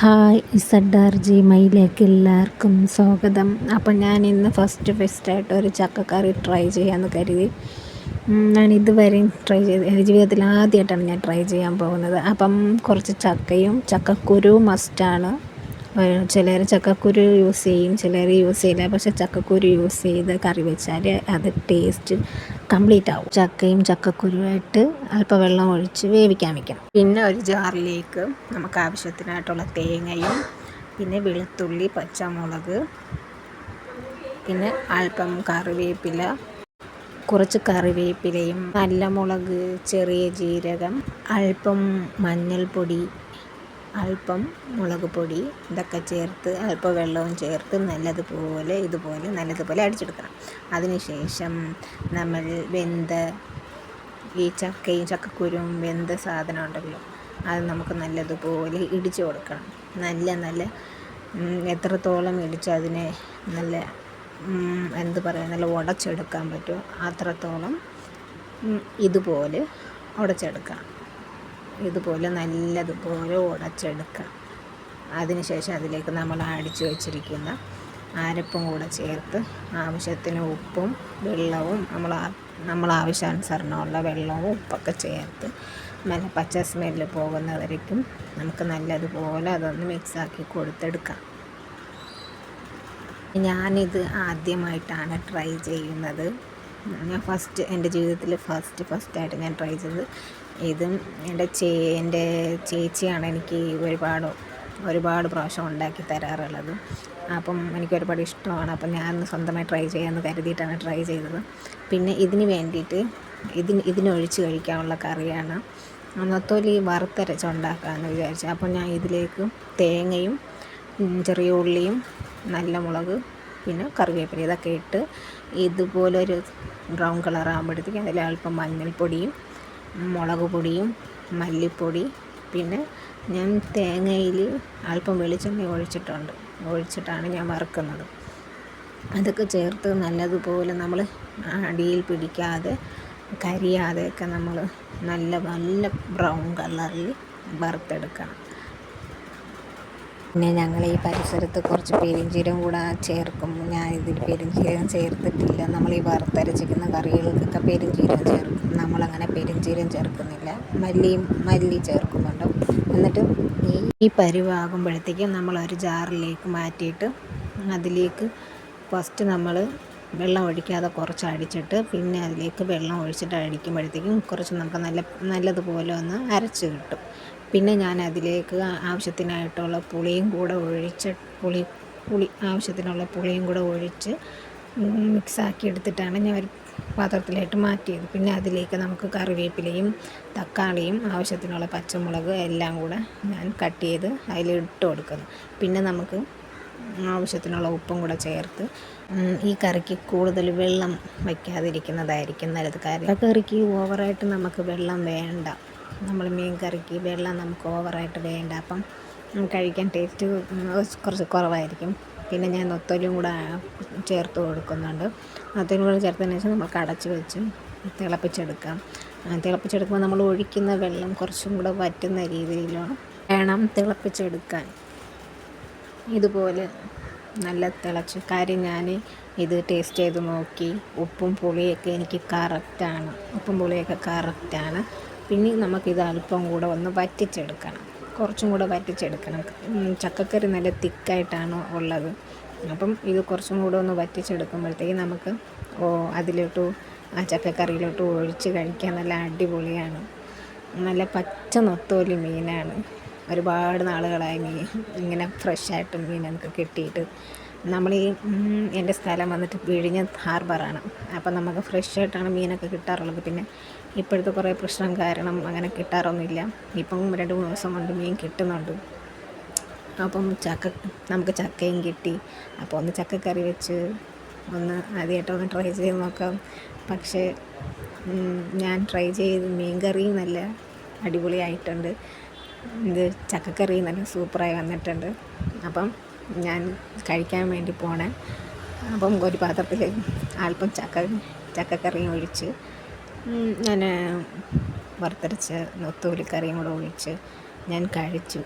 Hi Z R G മൈയിലേക്ക് എല്ലാവർക്കും സ്വാഗതം. അപ്പം ഞാൻ ഇന്ന് ഫസ്റ്റ് ഫസ്റ്റായിട്ട് ഒരു ചക്കക്കറി ട്രൈ ചെയ്യാമെന്ന് കരുതി. ഞാൻ ഇതുവരെയും ട്രൈ ചെയ്ത് എന്റെ ജീവിതത്തിൽ ആദ്യമായിട്ടാണ് ഞാൻ ട്രൈ ചെയ്യാൻ പോകുന്നത്. അപ്പം കുറച്ച് ചക്കയും ചക്കക്കുരു മസ്റ്റാണ് ചിലർ ചക്കക്കുരു യൂസ് ചെയ്യും ചിലർ യൂസ് ചെയ്യില്ല. പക്ഷെ ചക്കക്കുരു യൂസ് ചെയ്ത് കറി വെച്ചാൽ അത് ടേസ്റ്റ് കംപ്ലീറ്റ് ആവും. ചക്കയും ചക്കക്കുരുവായിട്ട് അല്പം വെള്ളം ഒഴിച്ച് വേവിക്കാൻ വെക്കണം. പിന്നെ ഒരു ജാറിലേക്ക് നമുക്ക് ആവശ്യത്തിനായിട്ടുള്ള തേങ്ങയും പിന്നെ വെളുത്തുള്ളി പച്ചമുളക് പിന്നെ അല്പം കറിവേപ്പില കുറച്ച് കറിവേപ്പിലയും നല്ല മുളക് ചെറിയ ജീരകം അല്പം മഞ്ഞൾപ്പൊടി അല്പം മുളക് പൊടി ഇതൊക്കെ ചേർത്ത് അല്പം വെള്ളവും ചേർത്ത് നല്ലതുപോലെ ഇതുപോലെ നല്ലതുപോലെ അടിച്ചെടുക്കണം. അതിനുശേഷം നമ്മൾ വെന്ത ഈ ചക്കയും ചക്കക്കുരുവും വെന്ത സാധനം ഉണ്ടല്ലോ അത് നമുക്ക് നല്ലതുപോലെ ഇടിച്ചു കൊടുക്കണം. നല്ല നല്ല എത്രത്തോളം ഇടിച്ച് അതിനെ നല്ല എന്ത് പറയുക നല്ല ഉടച്ചെടുക്കാൻ പറ്റുമോ അത്രത്തോളം ഇതുപോലെ ഉടച്ചെടുക്കാം ഇതുപോലെ നല്ലതുപോലെ ഉടച്ചെടുക്കാം അതിനുശേഷം അതിലേക്ക് നമ്മൾ അടിച്ചു വച്ചിരിക്കുന്ന അരപ്പും കൂടെ ചേർത്ത് ആവശ്യത്തിന് ഉപ്പും വെള്ളവും നമ്മൾ നമ്മൾ ആവശ്യാനുസരണമുള്ള വെള്ളവും ഉപ്പൊക്കെ ചേർത്ത് നല്ല പച്ച സ്മെല്ല് പോകുന്നവരേക്കും നമുക്ക് നല്ലതുപോലെ അതൊന്ന് മിക്സാക്കി കൊടുത്തെടുക്കാം. ഞാനിത് ആദ്യമായിട്ടാണ് ട്രൈ ചെയ്യുന്നത്. ഞാൻ ഫസ്റ്റ് എന്റെ ജീവിതത്തിൽ ഫസ്റ്റ് ഫസ്റ്റായിട്ട് ഞാൻ ട്രൈ ചെയ്തത് ഇതും എന്റെ ചേ എന്റെ ചേച്ചിയാണ് എനിക്ക് ഒരുപാട് ഒരുപാട് പ്രാവശ്യം ഉണ്ടാക്കി തരാറുള്ളത്. അപ്പം എനിക്ക് ഒരുപാട് ഇഷ്ടമാണ്. അപ്പം ഞാൻ സ്വന്തമായി ട്രൈ ചെയ്യാമെന്ന് കരുതിയിട്ടാണ് ട്രൈ ചെയ്തത്. പിന്നെ ഇതിന് വേണ്ടിയിട്ട് ഇതിന് ഇതിനൊഴിച്ച് കഴിക്കാനുള്ള കറിയാണ് നൊത്തോലി വറുത്തരച്ച് ഉണ്ടാക്കാമെന്ന് വിചാരിച്ചു. അപ്പോൾ ഞാൻ ഇതിലേക്ക് തേങ്ങയും ചെറിയ ഉള്ളിയും നല്ല മുളക് പിന്നെ കറിവേപ്പില ഇതൊക്കെ ഇട്ട് ഇതുപോലൊരു ബ്രൗൺ കളർ ആകുമ്പോഴത്തേക്കും അതിൽ അല്പം മഞ്ഞൾപ്പൊടിയും മുളക് പൊടിയും മല്ലിപ്പൊടി പിന്നെ ഞാൻ തേങ്ങയിൽ അല്പം വെളിച്ചെണ്ണ ഒഴിച്ചിട്ടുണ്ട്. ഒഴിച്ചിട്ടാണ് ഞാൻ വറുക്കുന്നത്. അതൊക്കെ ചേർത്ത് നല്ലതുപോലെ നമ്മൾ അടിയിൽ പിടിക്കാതെ കരിയാതെയൊക്കെ നമ്മൾ നല്ല നല്ല ബ്രൗൺ കളറിൽ വറുത്തെടുക്കണം. പിന്നെ ഞങ്ങൾ ഈ പരിസരത്ത് കുറച്ച് പെരിഞ്ചീരം കൂടെ ചേർക്കും. ഞാൻ ഇതിൽ പെരിഞ്ചീരം ചേർത്തിട്ടില്ല. നമ്മൾ ഈ വറുത്തരച്ചിരിക്കുന്ന കറികൾക്കൊക്കെ പെരിഞ്ചീരം ചേർക്കും. നമ്മളങ്ങനെ പെരിഞ്ചീരം ചേർക്കുന്നില്ല. മല്ലിയും മല്ലി ചേർക്കുന്നുണ്ട്. എന്നിട്ട് ഈ ഈ പരിവാകുമ്പോഴത്തേക്കും നമ്മൾ ഒരു ജാറിലേക്ക് മാറ്റിയിട്ട് അതിലേക്ക് ഫസ്റ്റ് നമ്മൾ വെള്ളം ഒഴിക്കാതെ കുറച്ച് അടിച്ചിട്ട് പിന്നെ അതിലേക്ക് വെള്ളം ഒഴിച്ചിട്ട് അടിക്കുമ്പോഴത്തേക്കും കുറച്ച് നമുക്ക് നല്ല നല്ലതുപോലെ ഒന്ന് അരച്ച് കിട്ടും. പിന്നെ ഞാൻ അതിലേക്ക് ആവശ്യത്തിനായിട്ടുള്ള പുളിയും കൂടെ ഒഴിച്ച് പുളി പുളി ആവശ്യത്തിനുള്ള പുളിയും കൂടെ ഒഴിച്ച് മിക്സാക്കി എടുത്തിട്ടാണ് ഞാൻ ഒരു പാത്രത്തിലായിട്ട് മാറ്റിയത്. പിന്നെ അതിലേക്ക് നമുക്ക് കറിവേപ്പിലയും തക്കാളിയും ആവശ്യത്തിനുള്ള പച്ചമുളക് എല്ലാം കൂടെ ഞാൻ കട്ട് ചെയ്ത് അതിലിട്ട് കൊടുക്കുന്നു. പിന്നെ നമുക്ക് ആവശ്യത്തിനുള്ള ഉപ്പും കൂടെ ചേർത്ത് ഈ കറിക്ക് കൂടുതൽ വെള്ളം വയ്ക്കാതിരിക്കുന്നതായിരിക്കും നല്ലത്. കാര്യം കറിക്ക് ഓവറായിട്ട് നമുക്ക് വെള്ളം വേണ്ട. നമ്മൾ മീൻ കറിക്ക് വെള്ളം നമുക്ക് ഓവറായിട്ട് വേണ്ട. അപ്പം കഴിക്കാൻ ടേസ്റ്റ് കുറച്ച് കുറവായിരിക്കും. പിന്നെ ഞാൻ നൊത്തോലിയും കൂടെ ചേർത്ത് കൊടുക്കുന്നുണ്ട്. നൊത്തോലിയും കൂടെ ചേർത്തതിന് ശേഷം നമുക്ക് അടച്ച് വെച്ച് തിളപ്പിച്ചെടുക്കാം. തിളപ്പിച്ചെടുക്കുമ്പോൾ നമ്മൾ ഒഴിക്കുന്ന വെള്ളം കുറച്ചും കൂടെ വറ്റുന്ന രീതിയിലാണ് വേണം തിളപ്പിച്ചെടുക്കാൻ. ഇതുപോലെ നല്ല തിളച്ച് കാര്യം ഞാൻ ഇത് ടേസ്റ്റ് ചെയ്ത് നോക്കി. ഉപ്പും പുളിയൊക്കെ എനിക്ക് കറക്റ്റാണ് ഉപ്പും പുളിയൊക്കെ കറക്റ്റാണ് പിന്നെ നമുക്കിത് അല്പം കൂടെ ഒന്ന് വറ്റിച്ചെടുക്കണം. കുറച്ചും കൂടെ വറ്റിച്ചെടുക്കണം. ചക്കക്കറി നല്ല തിക്കായിട്ടാണ് ഉള്ളത്. അപ്പം ഇത് കുറച്ചും കൂടെ ഒന്ന് വറ്റിച്ചെടുക്കുമ്പോഴത്തേക്ക് നമുക്ക് ഓ അതിലോട്ട് ആ ചക്കക്കറിയിലോട്ട് ഒഴിച്ച് കഴിക്കാൻ നല്ല അടിപൊളിയാണ്. നല്ല പച്ച നൊത്തോലി മീനാണ്. ഒരുപാട് നാളുകളായി മീൻ ഇങ്ങനെ ഫ്രഷായിട്ട് മീൻ നമുക്ക് കിട്ടിയിട്ട്. നമ്മൾ ഈ എന്റെ സ്ഥലം വന്നിട്ട് വിഴിഞ്ഞ ഹാർബറാണ്. അപ്പം നമുക്ക് ഫ്രഷായിട്ടാണ് മീനൊക്കെ കിട്ടാറുള്ളത്. പിന്നെ ഇപ്പോഴത്തെ കുറേ പ്രശ്നം കാരണം അങ്ങനെ കിട്ടാറൊന്നുമില്ല. ഇപ്പം രണ്ട് മൂന്ന് ദിവസം കൊണ്ട് മീൻ കിട്ടുന്നുണ്ട്. അപ്പം ചക്ക നമുക്ക് ചക്കയും കിട്ടി. അപ്പോൾ ഒന്ന് ചക്കക്കറി വെച്ച് ഒന്ന് ആദ്യമായിട്ട് ഒന്ന് ട്രൈ ചെയ്ത് നോക്കാം. പക്ഷേ ഞാൻ ട്രൈ ചെയ്ത് മീൻ നല്ല അടിപൊളിയായിട്ടുണ്ട്. ഇത് ചക്കക്കറി നല്ല സൂപ്പറായി വന്നിട്ടുണ്ട്. അപ്പം ഞാൻ കഴിക്കാൻ വേണ്ടി പോണേ. അപ്പം ഒരു പാത്രത്തിൽ അല്പം ചക്ക ചക്കക്കറിയും ഒഴിച്ച് ഞാൻ വറുത്തരച്ച് നൊത്തോലി കറിയും കൂടെ ഒഴിച്ച് ഞാൻ കഴിച്ചു.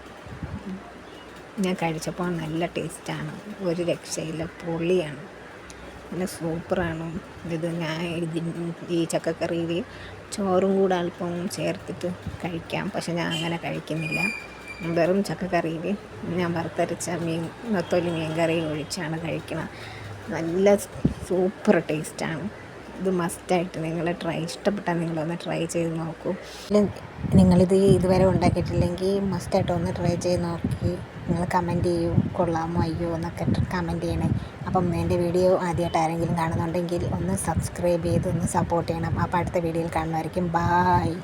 ഞാൻ കഴിച്ചപ്പോൾ നല്ല ടേസ്റ്റാണ്. ഒരു രക്ഷയില്ല പൊളിയാണ്. നല്ല സൂപ്പറാണ്. ഇത് ഞാൻ ഈ ചക്കക്കറിയിൽ ചോറും കൂടെ അല്പം ചേർത്തിട്ട് കഴിക്കാം. പക്ഷെ ഞാൻ അങ്ങനെ കഴിക്കുന്നില്ല. വെറും ചക്കക്കറിയിൽ ഞാൻ വറുത്തരച്ച മീൻ നൊത്തോലി മീൻ കറി ഒഴിച്ചാണ് കഴിക്കുന്നത് നല്ല സൂപ്പർ ടേസ്റ്റാണ്. ഇത് മസ്റ്റായിട്ട് നിങ്ങൾ ട്രൈ ഇഷ്ടപ്പെട്ടാൽ നിങ്ങളൊന്ന് ട്രൈ ചെയ്ത് നോക്കൂ. നിങ്ങളിത് ഇതുവരെ ഉണ്ടാക്കിയിട്ടില്ലെങ്കിൽ മസ്റ്റായിട്ട് ഒന്ന് ട്രൈ ചെയ്ത് നോക്കി. നിങ്ങൾ കമന്റ് ചെയ്യൂ കൊള്ളാമോ അയ്യോ എന്നൊക്കെ കമന്റ് ചെയ്യണേ. അപ്പം എന്റെ വീഡിയോ ആദ്യമായിട്ട് ആരെങ്കിലും കാണുന്നുണ്ടെങ്കിൽ ഒന്ന് സബ്സ്ക്രൈബ് ചെയ്ത് ഒന്ന് സപ്പോർട്ട് ചെയ്യണം. അപ്പോൾ അടുത്ത വീഡിയോയിൽ കാണുമായിരിക്കും ബായ്